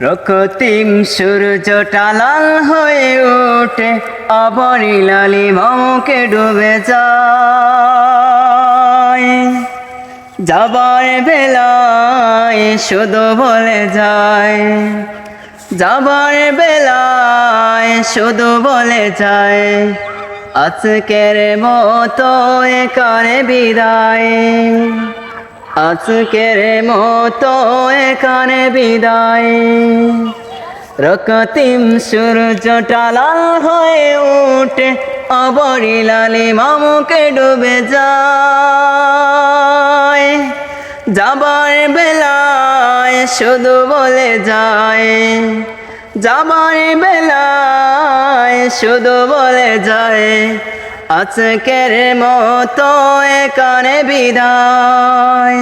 রক্তিম সূর্যটা লাল হয়ে ওঠে অবরিলালি মমকে ডুবে যায়। যাবার বেলায় শুধু বলে যায়, যাবার বেলায় শুধু বলে যায়, আজকের মতো একারে বিদায়। আজকের মতো এখানে বিদায়। রকতিম সূর্যটা লাল হয়ে উঠে অবরি লালি মামুকে ডুবে যায়। যাবার বেলায় শুধু বলে যায়, যাবার বেলায় শুধু বলে যায় আজকের মতো এখানে বিদায়।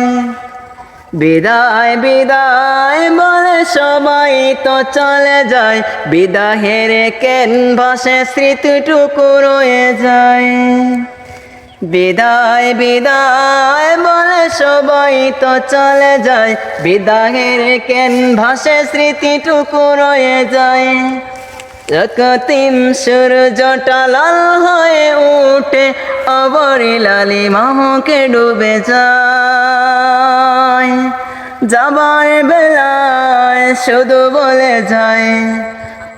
বিদায় বিদায় বলে সবাই তো চলে যায়। বিদাহের কেন ভাসে স্মৃতিটুকু রয়ে যায়। বিদায় বিদায় বলে সবাই তো চলে যায়। বিদাহের কেন ভাসে স্মৃতিটুকু রয়ে যায়। রকতিম সূর্যটা লাল হয়ে উঠে অবরিলালি মামুকে ডুবে যায়। যাবার বেলায় শুধু বলে যায়,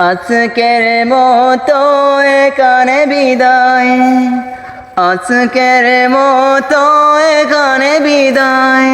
আজকের মতো এখানে বিদায়। আজকের মতো এখানে বিদায়।